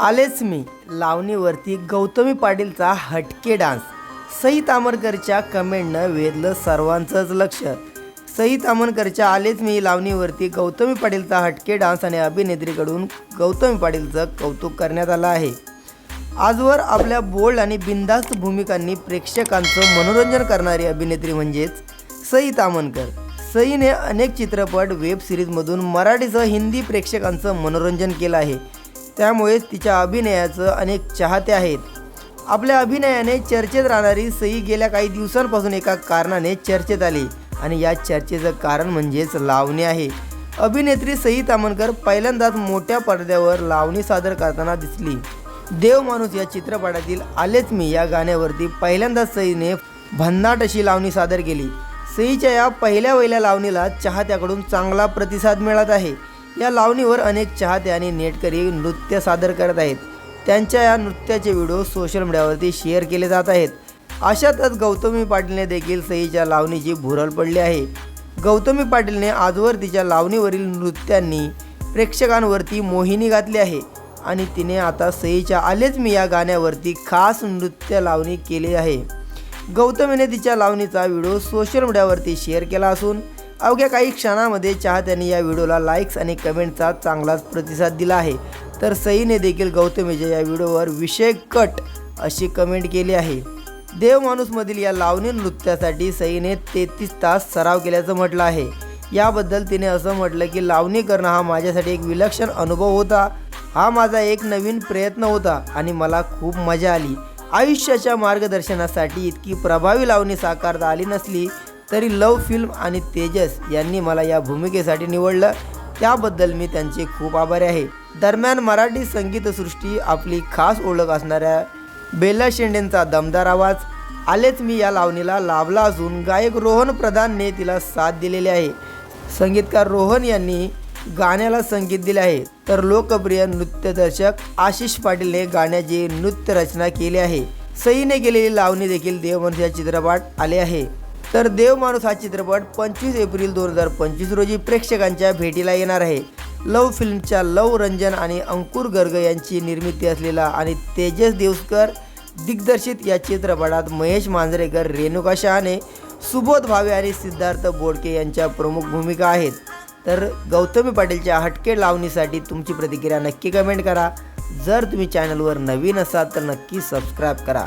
आलेच मी. लावणीवरती गौतमी पाटीलचा हटके डान्स. सई तामरकरच्या कमेंटनं वेधलं सर्वांचंच लक्ष. सई तामणकरच्या आलेच मी लावणीवरती गौतमी पाटीलचा हटके डान्स आणि अभिनेत्रीकडून गौतमी पाटीलचं कौतुक करण्यात आलं आहे. आजवर आपल्या बोल्ड आणि बिंदास्त भूमिकांनी प्रेक्षकांचं मनोरंजन करणारी अभिनेत्री म्हणजेच सई तामणकर सईने अनेक चित्रपट वेब सिरीजमधून मराठीसह हिंदी प्रेक्षकांचं मनोरंजन केलं आहे. त्यामुळेच तिच्या अभिनयाचं अनेक चाहते आहेत. आपल्या अभिनयाने चर्चेत राहणारी सई गेल्या काही दिवसांपासून एका कारणाने चर्चेत आली आणि या चर्चेचं कारण म्हणजेच लावणी आहे. अभिनेत्री सई तामणकर पहिल्यांदाच मोठ्या पडद्यावर लावणी सादर करताना दिसली. देव माणूस या चित्रपटातील आलेच मी या गाण्यावरती पहिल्यांदाच सईने भन्नाट अशी लावणी सादर केली. सईच्या या पहिल्या वहिल्या लावणीला चाहत्याकडून चांगला प्रतिसाद मिळत आहे. या लावणीवर अनेक चाहते आणि नेटकरी नृत्य सादर करत आहेत. त्यांच्या या नृत्याचे व्हिडिओ सोशल मीडियावरती शेअर केले जात आहेत. अशातच गौतमी पाटीलने देखील सईच्या लावणीची भुरळ पडली आहे. गौतमी पाटीलने आजवर तिच्या लावणीवरील नृत्यांनी प्रेक्षकांवरती मोहिनी घातली आहे आणि तिने आता सईच्या आलेच मी या गाण्यावरती खास नृत्य लावणी केली आहे. गौतमीने तिच्या लावणीचा व्हिडिओ सोशल मीडियावरती शेअर केला असून अवघ्या काही क्षणामध्ये चाहत्यांनी या व्हिडिओला लाईक्स आणि कमेंटचा चांगलाच प्रतिसाद दिला आहे. तर सईने देखील गौतमीच्या या व्हिडिओवर विषय कट अशी कमेंट केली आहे. देव माणूसमधील या लावणी नृत्यासाठी सईने तेहतीस तास सराव केल्याचं म्हटलं आहे. याबद्दल तिने असं म्हटलं की लावणी करणं हा माझ्यासाठी एक विलक्षण अनुभव होता. हा माझा एक नवीन प्रयत्न होता आणि मला खूप मजा आली. आयुष्याच्या मार्गदर्शनासाठी इतकी प्रभावी लावणी साकारता आली नसली तरी लव फिल्म आणि तेजस यांनी मला या भूमिकेसाठी निवडलं. त्याबद्दल मी त्यांचे खूप आभारी आहे. दरम्यान मराठी संगीतसृष्टी आपली खास ओळख असणाऱ्या बेला शेंडेंचा दमदार आवाज आलेच मी या लावणीला लाभला असून गायक रोहन प्रधानने तिला साथ दिलेली आहे. संगीतकार रोहन यांनी गाण्याला संगीत दिले आहे. तर लोकप्रिय नृत्यदर्शक आशिष पाटीलने गाण्याची नृत्यरचना केली आहे. सईने केलेली लावणी देखील देवमंत या चित्रपट आले आहे. तर देवमाणूस हा चित्रपट पंचवीस एप्रिल दोन हजार पंचवीस रोजी प्रेक्षकांच्या भेटीला येणार आहे. लव फिल्मच्या लव रंजन आणि अंकुर गर्ग यांची निर्मिती असलेला आणि तेजस देवस्कर दिग्दर्शित या चित्रपटात महेश मांजरेकर रेणुका शहाणे सुबोध भावे आणि सिद्धार्थ बोडके यांच्या प्रमुख भूमिका आहेत. तर गौतमी पाटीलच्या हटके लावणीसाठी तुमची प्रतिक्रिया नक्की कमेंट करा. जर तुम्ही चॅनलवर नवीन असाल तर नक्की सबस्क्राईब करा.